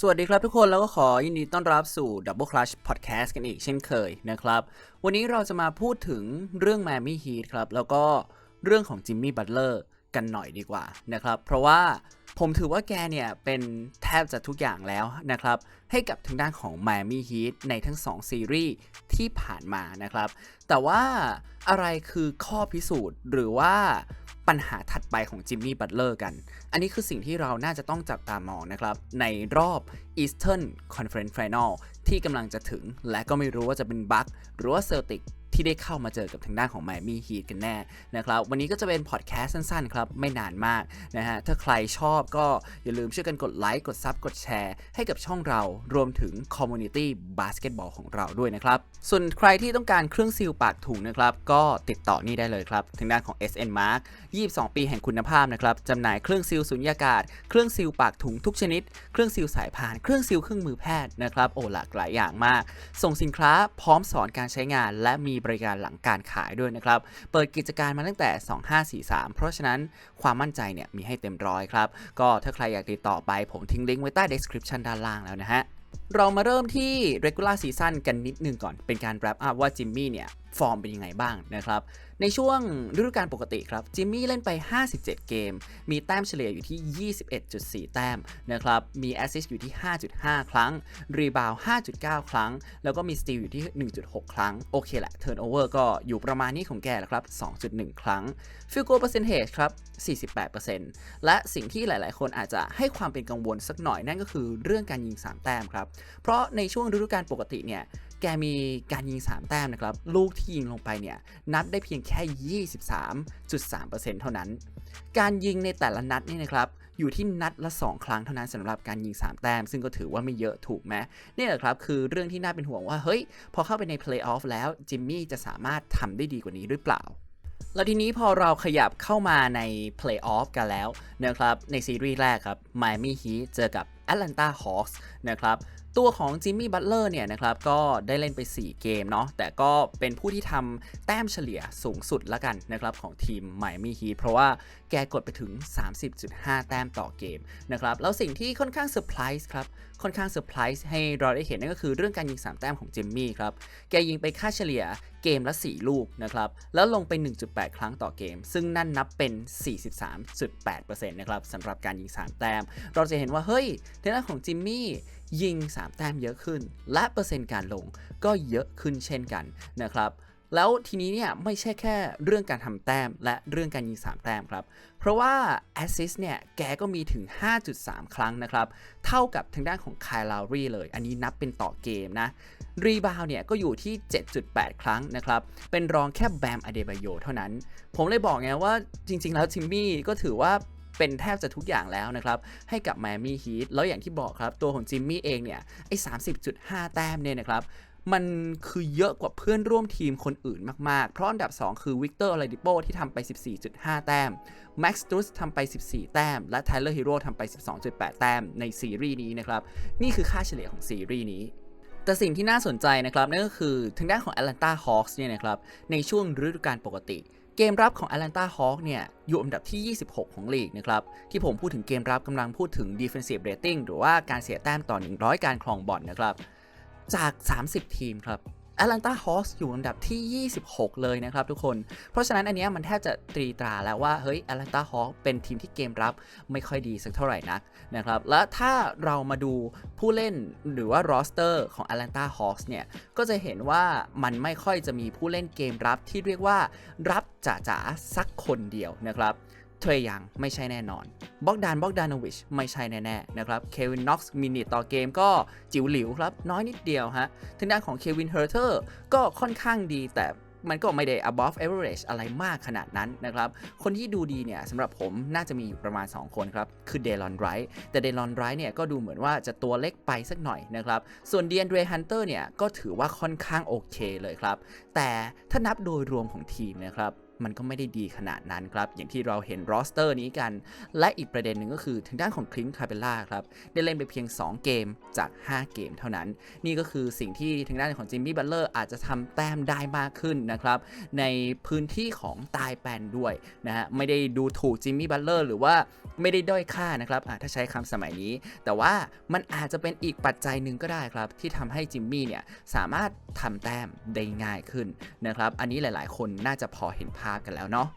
สวัสดีครับทุกคนแล้วก็ขอยินดีต้อนรับสู่ Double Clutch Podcast กันอีกเช่นเคยนะครับ วันนี้เราจะมาพูดถึงเรื่อง Miami Heat ครับ แล้วก็เรื่องของจิมมี่บัตเลอร์กันหน่อยดีกว่านะครับ เพราะว่าผมถือว่าแกเนี่ยเป็นแทบจะทุกอย่างแล้วนะครับ ให้กับทางด้านของ Miami Heat ในทั้ง 2 ซีรีส์ที่ผ่านมานะครับ แต่ว่าอะไรคือข้อพิสูจน์หรือว่า ปัญหาถัดไปของจิมมี่บัตเลอร์กัน อันนี้คือสิ่งที่เราน่าจะต้องจับตามองนะครับ ในรอบ Eastern Conference Final ที่กำลังจะถึง และก็ไม่รู้ว่าจะเป็นบัคหรือว่าเซลติก ที่ได้เข้ามาเจอกับทางด้านของ Miami Heat กันแน่นะครับวันนี้ก็จะเป็นพอดแคสต์สั้นๆครับไม่นานมากนะฮะถ้าใครชอบก็อย่าลืมช่วยกันกดไลค์กดซับกดแชร์ให้กับช่องเรารวมถึง Community Basketball ของเราด้วยนะครับ ส่วนใครที่ต้องการเครื่องซีลปากถุงนะครับ ก็ติดต่อนี่ได้เลยครับ ทางด้านของ SN Mark 22 ปีแห่งคุณภาพนะครับจำหน่ายเครื่องซีลสุญญากาศ เครื่องซีลปากถุงทุกชนิด เครื่องซีลสายพาน เครื่องซีลเครื่องมือแพทย์นะครับ โอ้หลากหลายอย่างมาก ส่งสินค้าพร้อมสอนการใช้งาน และมีบริการหลังการขายด้วยนะครับ เปิดกิจการมาตั้งแต่ 2543 เพราะฉะนั้นความมั่นใจเนี่ยมีให้เต็มร้อยครับ ก็ถ้าใครอยากติดต่อไปผมทิ้งลิงก์ไว้ใต้ description ด้านล่างแล้วนะฮะเรามาเริ่มที่ regular season กันนิดนึงก่อน เป็นการ wrap up ว่าจิมมี่เนี่ย ฟอร์มเป็นยังไงบ้างนะครับ ในช่วงฤดูกาลปกติครับจิมมี่เล่นไป 57 เกม มีแต้มเฉลี่ยอยู่ที่ 21.4 แต้มนะครับมีแอสซิสต์อยู่ที่ 5.5 ครั้ง รีบาว 5.9 ครั้ง แล้วก็มีสตีลอยู่ที่ 1.6 ครั้ง โอเคแหละเทิร์นโอเวอร์ก็อยู่ประมาณนี้ของแกแหละครับ 2.1 ครั้งฟิลโกเปอร์เซนเทจครับ 48%และสิ่งที่หลาย ๆ คนอาจจะให้ความเป็นกังวลสักหน่อยนั่นก็คือเรื่องการยิง 3 แต้มครับ เพราะในช่วงฤดูกาลปกติเนี่ย แกมีการยิง 3 แต้มนะครับ ลูกที่ยิงลงไปเนี่ย นับได้เพียงแค่ 23.3%เท่านั้น การยิงในแต่ละนัดนี่นะครับ อยู่ที่นัดละ 2 ครั้งเท่านั้นสำหรับการยิง 3 แต้ม ซึ่งก็ถือว่าไม่เยอะถูกไหมนี่แหละครับ คือเรื่องที่น่าเป็นห่วงว่า เฮ้ย พอเข้าไปในเพลย์ออฟแล้วจิมมี่จะสามารถทำได้ดีกว่านี้หรือเปล่าแล้วทีนี้พอเราขยับเข้ามาในเพลย์ออฟกันแล้วนะครับ ในซีรีส์แรกครับ Miami Heat เจอกับ Atlanta Hawks นะครับ ตัวของจิมมี่บัตเลอร์เนี่ยนะครับก็ได้เล่นไป 4 เกมเนาะแต่ก็เป็นผู้ที่ทำแต้มเฉลี่ยสูงสุดละกันนะครับของทีมไมมี่ฮีเพราะว่าแกกดไปถึง 30.5 แต้มต่อเกมนะครับแล้วสิ่งที่ค่อนข้างเซอร์ไพรส์ครับค่อนข้างเซอร์ไพรส์ให้เราได้เห็นนั่นก็คือเรื่องการยิง 3 แต้มของจิมมี่ครับ แกยิงไปค่าเฉลี่ยเกมละ 4 ลูกนะครับ แล้วลงไป 1.8 ครั้งต่อเกม ซึ่งนั่นนับเป็น 43.8%นะครับสำหรับการยิง 3 แต้ม เราจะเห็นว่า เฮ้ยในด้านของจิมมี่ยิง 3 แต้มเยอะขึ้น และเปอร์เซ็นต์การลงก็เยอะขึ้นเช่นกันนะครับ แล้วทีนี้เนี่ยไม่ใช่แค่เรื่องการทำแต้มและเรื่องการยิง 3 แต้มครับ เพราะว่า Assist เนี่ยแกก็มีถึง 5.3 ครั้งนะครับ เท่ากับทางด้านของคายลารีเลย อันนี้นับเป็นต่อเกมนะ รีบาวเนี่ยก็อยู่ที่ 7.8 ครั้งนะครับ เป็นรองแค่แบมอเดบายโยเท่านั้น ผมเลยบอกไงว่าจริง ๆ แล้วจิมมี่ก็ถือว่าเป็นแทบจะทุกอย่างแล้วนะครับ ให้กับ Miami Heat แล้วอย่างที่บอกครับ ตัวของจิมมี่เองเนี่ยไอ้30.5แต้มเนี่ยนะครับ มันคือเยอะกว่าเพื่อนร่วมทีมคนอื่นมาก ๆ เพราะอันดับ 2 คือวิกเตอร์อลาดิโปที่ทำไป 14.5 แต้มแม็กซ์ตูสทำไป 14 แต้ม และไทเลอร์ฮีโร่ทำไป 12.8 แต้มในซีรีส์นี้นะครับ นี่คือค่าเฉลี่ยของซีรีส์นี้แต่สิ่งที่น่าสนใจนะครับนั่นก็คือทางด้านของ Atlanta Hawks เนี่ยนะครับในช่วงฤดูกาลปกติ เกมรับของ Atlanta Hawks เนี่ยอยู่อันดับที่ 26 ของลีกนะครับที่ผมพูดถึงเกมรับกำลังพูดถึง defensive rating หรือว่าการเสียแต้มต่อ 100 การครองบอลนะครับ จาก 30 ทีมครับ Atlanta Hawks อยู่อันดับที่ 26 เลยนะครับทุกคน เพราะฉะนั้นอันนี้มันแทบจะตรีตราแล้วว่า เฮ้ย Atlanta Hawks เป็นทีมที่เกมรับไม่ค่อยดีสักเท่าไหร่นักนะครับ และถ้าเรามาดูผู้เล่นหรือว่า roster ของ Atlanta Hawks เนี่ย ก็จะเห็นว่ามันไม่ค่อยจะมีผู้เล่นเกมรับที่เรียกว่ารับจ๋าๆสักคนเดียวนะครับ เทรยังไม่ใช่แน่นอนบ็อกดานบ็อกดานวิชไม่ใช่แน่ๆนะครับเควินน็อกซ์มินิต่อเกมก็จิ๋วหลิวครับ น้อยนิดเดียวฮะทางด้านของเควินเฮอร์เทอร์ก็ค่อนข้างดีแต่มันก็ไม่ได้ above average อะไรมากขนาดนั้นนะครับ คนที่ดูดีเนี่ยสำหรับผมน่าจะมีอยู่ประมาณ 2 คนครับ คือเดลอนไรท์แต่เดลอนไรท์เนี่ยก็ดูเหมือนว่าจะตัวเล็กไปสักหน่อยนะครับ ส่วนเดียนเดรฮันเตอร์เนี่ยก็ถือว่าค่อนข้างโอเคเลยครับ แต่ถ้านับโดยรวมของทีมนะครับ มันก็ไม่ได้ดีขนาดนั้นครับ อย่างที่เราเห็นรอสเตอร์นี้กัน และอีกประเด็นหนึ่งก็คือทางด้านของคลินคาเบล่าครับ ได้เล่นไปเพียง 2 เกมจาก 5 เกมเท่านั้น นี่ก็คือสิ่งที่ทางด้านของจิมมี่บัตเลอร์อาจจะทำแต้มได้มากขึ้นนะครับ ในพื้นที่ของตายแปนด้วยนะฮะไม่ได้ดูถูกจิมมี่บัตเลอร์หรือว่าไม่ได้ด้อยค่านะครับอะถ้าใช้คำสมัยนี้ แต่ว่ามันอาจจะเป็นอีกปัจจัยหนึ่งก็ได้ครับ ที่ทำให้จิมมี่เนี่ยสามารถทำแต้มได้ง่ายขึ้นนะครับ อันนี้หลาย ๆ คนน่าจะพอเห็นภาพกันแล้วเนาะ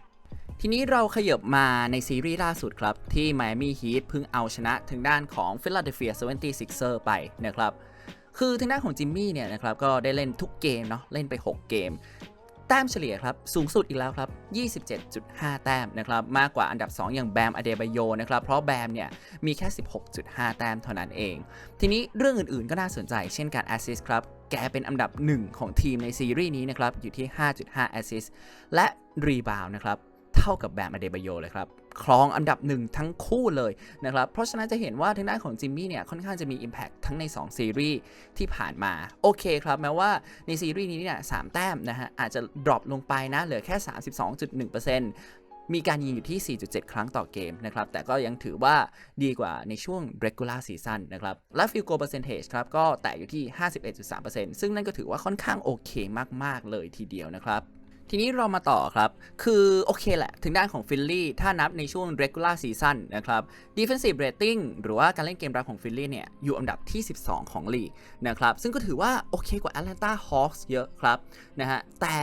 ทีนี้เราขยับมาในซีรีส์ล่าสุดครับ ที่ Miami Heat เพิ่งเอาชนะทางด้านของ Philadelphia 76er ไปนะครับ คือทางด้านของจิมมี่เนี่ยนะครับก็ได้เล่นทุกเกมเนาะเล่นไป 6 เกม แต้มเฉลี่ยครับสูงสุดอีกแล้วครับ 27.5 แต้มนะครับมากกว่าอันดับ 2 อย่างแบมอเดบายโยนะครับเพราะแบมเนี่ยมีแค่ 16.5 แต้มเท่านั้นเอง ทีนี้เรื่องอื่นๆก็น่าสนใจเช่นการแอสซิสครับแกเป็นอันดับ 1 ของทีมในซีรีส์นี้นะครับอยู่ที่ 5.5 แอสซิสและรีบาวนะครับเท่ากับแบมอเดบายโยเลยครับครองอันดับหนึ่งทั้งคู่เลยนะครับ เพราะฉะนั้นจะเห็นว่าทางด้านของจิมมี่เนี่ยค่อนข้างจะมี Impact ทั้งใน 2 ซีรีส์ที่ผ่านมา โอเคครับ แม้ว่าในซีรีส์นี้เนี่ยสามแต้มนะฮะอาจจะดรอปลงไปนะ เหลือแค่ 32.1%มีการยิงอยู่ที่ 4.7 ครั้งต่อเกมนะครับ แต่ก็ยังถือว่าดีกว่าในช่วง regular season นะครับ และ field goal percentage ครับ ก็แตะอยู่ที่ 51.3%ซึ่งนั่นก็ถือว่าค่อนข้างโอเคมาก ๆ เลยทีเดียวนะครับ ทีนี้เรามาต่อครับ คือโอเคแหละ ถึงด้านของฟิลลี่ ถ้านับในช่วง regular season นะครับ defensive rating หรือว่าการเล่นเกมรับของฟิลลี่เนี่ย อยู่อันดับที่ 12 ของลีกนะครับ ซึ่งก็ถือว่าโอเคกว่า Atlanta Hawks เยอะครับนะฮะ แต่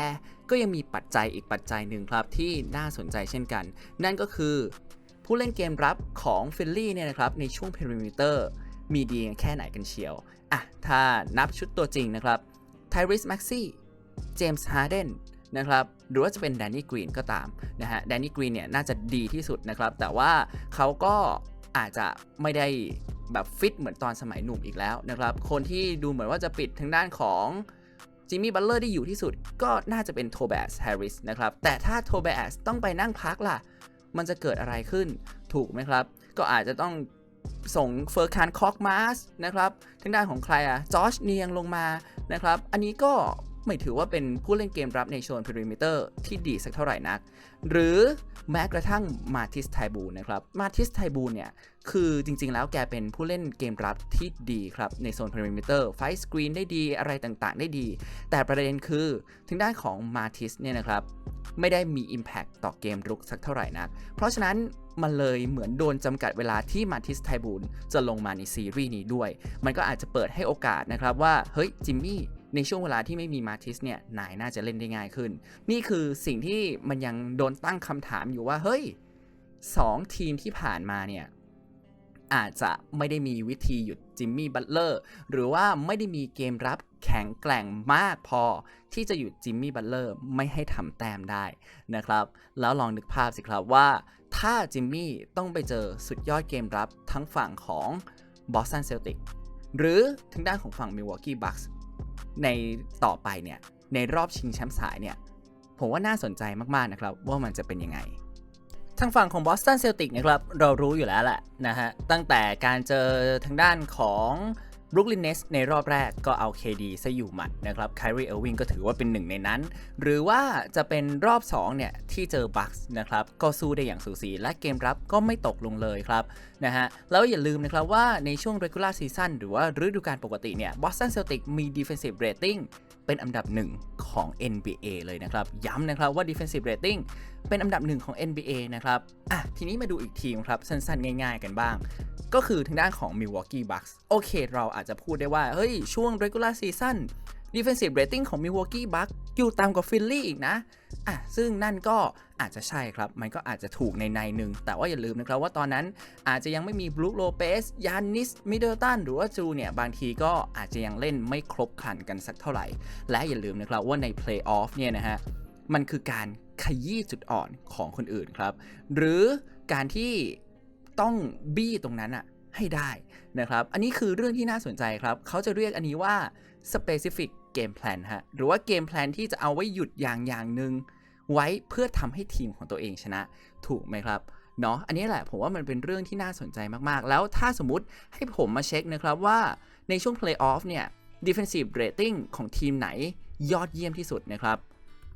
ก็ยังมีปัจจัยอีกปัจจัยหนึ่งครับ ที่น่าสนใจเช่นกัน นั่นก็คือผู้เล่นเกมรับของฟิลลี่เนี่ยนะครับในช่วง perimeter มีดีแค่ไหนกันเชียวอะถ้านับชุดตัวจริงนะครับ Tyrese Maxey เจมส์ฮาร์เดน นะครับหรือว่าจะเป็นแดนนี่กรีนก็ตามนะฮะแดนนี่กรีนเนี่ยน่าจะดีที่สุดนะครับ แต่ว่าเขาก็อาจจะไม่ได้แบบฟิตเหมือนตอนสมัยหนุ่มอีกแล้วนะครับ คนที่ดูเหมือนว่าจะปิดทางด้านของจิมมี่บัตเลอร์ได้อยู่ที่สุดก็น่าจะเป็นโทเบสแฮร์ริสนะครับ แต่ถ้าโทเบสต้องไปนั่งพักล่ะ มันจะเกิดอะไรขึ้นถูกไหมครับ ก็อาจจะต้องส่งเฟอร์คานคอกมาสนะครับทางด้านของใครอะจอชเนียงลงมานะครับ อันนี้ก็ ไม่ถือว่าเป็นผู้เล่นเกมรับในโซนพ e ริมิเตอร์ที่ดีสักเท่าไหร่นัก หรือแม้กระทั่งมาทิสไทบูนะครับ มาทิสไทบูเนี่ย คือจริงๆ แล้วแกเป็นผู้เล่นเกมรับที่ดีครับ ในโซนพ e ริมิเตอร์ไฟสกรีนได้ดีอะไรต่างๆ ได้ดี แต่ประเด็นคือทางด้านของมาทิสเนี่ยนะครับไม่ได้มี Impact ต่อเกมรุกสักเท่าไหร่นัก เพราะฉะนั้นมันเลยเหมือนโดนจำกัดเวลาที่มาทิสไทบูลจะลงมาในซีรีส์นี้ด้วย มันก็อาจจะเปิดให้โอกาสนะครับว่า เฮ้ยจิมมี่ ในช่วงเวลาที่ไม่มีมาทิสเนี่ยนายน่าจะเล่นได้ง่ายขึ้น นี่คือสิ่งที่มันยังโดนตั้งคำถามอยู่ว่าเฮ้ยสองทีมที่ผ่านมาเนี่ยอาจจะไม่ได้มีวิธีหยุดจิมมี่บัตเลอร์หรือว่าไม่ได้มีเกมรับแข็งแกร่งมากพอ ที่จะหยุดจิมมี่บัตเลอร์ไม่ให้ทำแต้มได้นะครับ แล้วลองนึกภาพสิครับว่า ถ้าจิมมี่ต้องไปเจอสุดยอดเกมรับทั้งฝั่งของบอสตันเซลติกหรือทางด้านของฝั่งมิลวอกกี้บัคส์ ในต่อไปเนี่ยในรอบชิงแชมป์สายเนี่ยผมว่าน่าสนใจมากๆนะครับว่ามันจะเป็นยังไง ทางฝั่งของบอสตันเซลติกนะครับเรารู้อยู่แล้วแหละนะฮะตั้งแต่การเจอทางด้านของ บรุกลินเนสในรอบแรกก็เอา KD ซะอยู่หมัดนะครับไครีเออร์วิงก็ถือว่าเป็นหนึ่งในนั้น หรือว่าจะเป็นรอบ 2 เนี่ย ที่เจอบัคส์นะครับ ก็สู้ได้อย่างสูสี และเกมรับก็ไม่ตกลงเลยครับ นะฮะ แล้วอย่าลืมนะครับว่าในช่วง regular season หรือว่าฤดูกาลปกติเนี่ย Boston Celtics มี defensive rating เป็นอันดับหนึ่งของ NBA เลยนะครับ ย้ำนะครับว่า defensive rating เป็นอันดับหนึ่งของ NBA นะครับ อะ ทีนี้มาดูอีกทีมครับ สั้นๆ ง่าย ๆ กันบ้าง ก็คือทางด้านของ Milwaukee Bucks โอเค เราอาจจะพูดได้ว่า เฮ้ย ช่วง regular season defensive rating ของ Milwaukee Bucks อยู่ต่ำกว่า Philly อีกนะ อะ ซึ่งนั่นก็อาจจะใช่ครับ มันก็อาจจะถูกในในหนึ่ง แต่ว่าอย่าลืมนะครับว่าตอนนั้นอาจจะยังไม่มีบรูโลเปสยานิส มิดเดิลตัน หรือว่าจูเนี่ย บางทีก็อาจจะยังเล่นไม่ครบครันกันสักเท่าไหร่ และอย่าลืมนะครับว่าในเพลย์ออฟเนี่ยนะฮะ มันคือการขยี้จุดอ่อนของคนอื่นครับ หรือการที่ ต้องบี้ตรงนั้นอะให้ได้นะครับ อันนี้คือเรื่องที่น่าสนใจครับ เขาจะเรียกอันนี้ว่า specific game plan ฮะ หรือว่าเกมแพลนที่จะเอาไว้หยุดอย่างอย่างหนึ่งไว้เพื่อทำให้ทีมของตัวเองชนะ ถูกไหมครับเนาะ อันนี้แหละผมว่ามันเป็นเรื่องที่น่าสนใจมากๆ แล้วถ้าสมมติให้ผมมาเช็คนะครับว่าในช่วง playoff เนี่ย defensive rating ของทีมไหนยอดเยี่ยมที่สุดนะครับ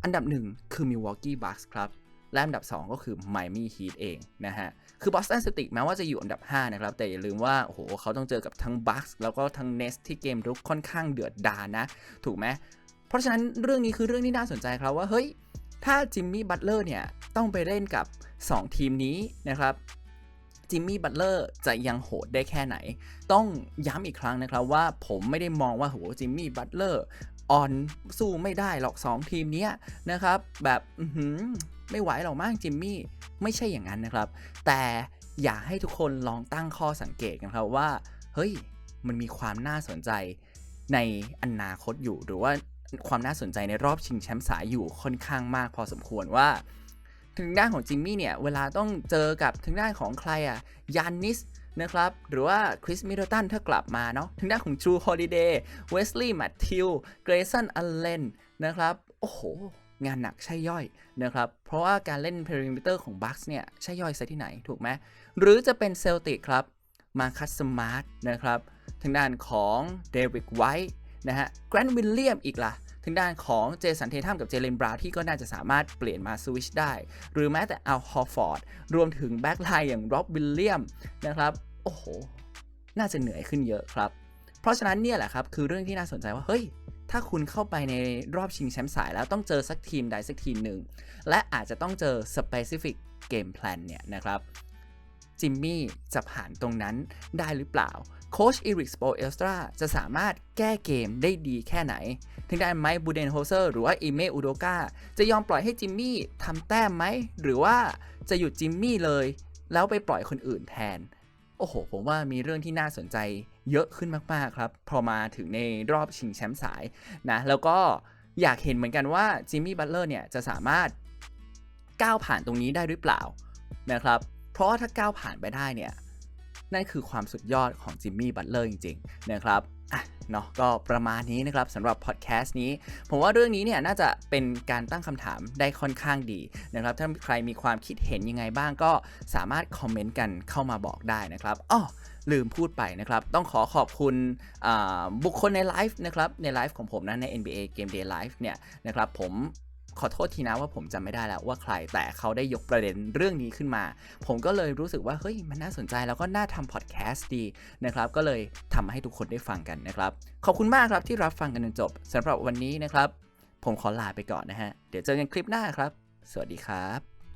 อันดับหนึ่งคือ Milwaukee Bucks ครับ และอันดับ 2 ก็คือ Miami Heat เองนะฮะ คือ Boston Celtics แม้ว่าจะอยู่อันดับ 5 นะครับ แต่อย่าลืมว่า โอ้โห เขาต้องเจอกับทั้ง Bucks แล้วก็ทั้ง Nets ที่เกมรุกค่อนข้างเดือดดาลนะ ถูกไหมเพราะฉะนั้นเรื่องนี้คือเรื่องที่น่าสนใจครับว่า เฮ้ย ถ้าจิมมี่บัตเลอร์เนี่ย ต้องไปเล่นกับ 2 ทีมนี้นะครับจิมมี่บัตเลอร์จะยังโหดได้แค่ไหน ต้องย้ำอีกครั้งนะครับว่าผมไม่ได้มองว่าโหจิมมี่บัตเลอร์ออนสู้ไม่ได้หรอก 2 ทีมนี้นะครับ แบบอื้อหือ ไม่ไหวหรอกมากจิมมี่ไม่ใช่อย่างนั้นนะครับ แต่อยากให้ทุกคนลองตั้งข้อสังเกตกันครับว่า เฮ้ย มันมีความน่าสนใจในอนาคตอยู่ หรือว่าความน่าสนใจในรอบชิงแชมป์สายอยู่ค่อนข้างมากพอสมควรว่า ถึงด้านของจิมมี่เนี่ย เวลาต้องเจอกับทางด้านของใครอะยานนิสนะครับ หรือว่าคริสมิดเดิลตันถ้ากลับมาเนาะทางด้านของจูฮอลิเดย์เวสลีย์แมทธิวเกรซันอัลเลนนะครับ โอ้โห งานหนักใช่ย่อยนะครับ เพราะว่าการเล่น perimeter ของ Bucks เนี่ยใช่ย่อยซะที่ไหนถูกไหมหรือจะเป็นเซลติกครับมาคัสสมาร์ทนะครับทางด้านของเดวิดไวท์นะฮะแกรนวิลเลียมอีกล่ะทางด้านของเจสันเททัมกับเจเลนบราที่ก็น่าจะสามารถเปลี่ยนมาสวิชได้ หรือแม้แต่อัลฮอร์ฟอร์ด รวมถึงแบ็กไลน์อย่างร็อบวิลเลียมนะครับ โอ้โห น่าจะเหนื่อยขึ้นเยอะครับ เพราะฉะนั้นเนี่ยแหละครับ คือเรื่องที่น่าสนใจว่า เฮ้ย ถ้าคุณเข้าไปในรอบชิงแชมป์สายแล้วต้องเจอสักทีมใดสักทีมหนึ่ง และอาจจะต้องเจอ specific game plan เนี่ยนะครับจิมมี่จะผ่านตรงนั้นได้หรือเปล่า โค้ชอีริกสโปเอลสตราจะสามารถแก้เกมได้ดีแค่ไหน ถึงได้ไมค์บูเดนโฮเซอร์หรือว่าอิเมอุโดกาจะยอมปล่อยให้จิมมี่ทำแต้มไหม หรือว่าจะหยุดจิมมี่เลย แล้วไปปล่อยคนอื่นแทน โอ้โห ผมว่ามีเรื่องที่น่าสนใจเยอะขึ้นมาก ๆ ครับ พอมาถึงในรอบชิงแชมป์สายนะ แล้วก็อยากเห็นเหมือนกันว่าจิมมี่บัตเลอร์เนี่ยจะสามารถก้าวผ่านตรงนี้ได้หรือเปล่านะครับ เพราะว่าถ้าก้าวผ่านไปได้เนี่ย นั่นคือความสุดยอดของจิมมี่บัตเลอร์จริงๆนะครับอะเนาะก็ประมาณนี้นะครับสำหรับพอดแคสต์นี้ ผมว่าเรื่องนี้เนี่ยน่าจะเป็นการตั้งคำถามได้ค่อนข้างดีนะครับ ถ้าใครมีความคิดเห็นยังไงบ้างก็สามารถคอมเมนต์กันเข้ามาบอกได้นะครับอ้อลืมพูดไปนะครับ ต้องขอขอบคุณบุคคลในไลฟ์นะครับ ในไลฟ์ของผมนะใน NBA Game Day Live เนี่ยนะครับผม ขอโทษทีนะว่าผมจำไม่ได้แล้วว่าใครแต่เขาได้ยกประเด็นเรื่องนี้ขึ้นมา ผมก็เลยรู้สึกว่าเฮ้ยมันน่าสนใจแล้วก็น่าทำพอดแคสต์ดีนะครับก็เลยทำให้ทุกคนได้ฟังกันนะครับขอบคุณมากครับที่รับฟังกันจนจบสำหรับวันนี้นะครับ ผมขอลาไปก่อนนะฮะเดี๋ยวเจอกันคลิปหน้าครับ สวัสดีครับ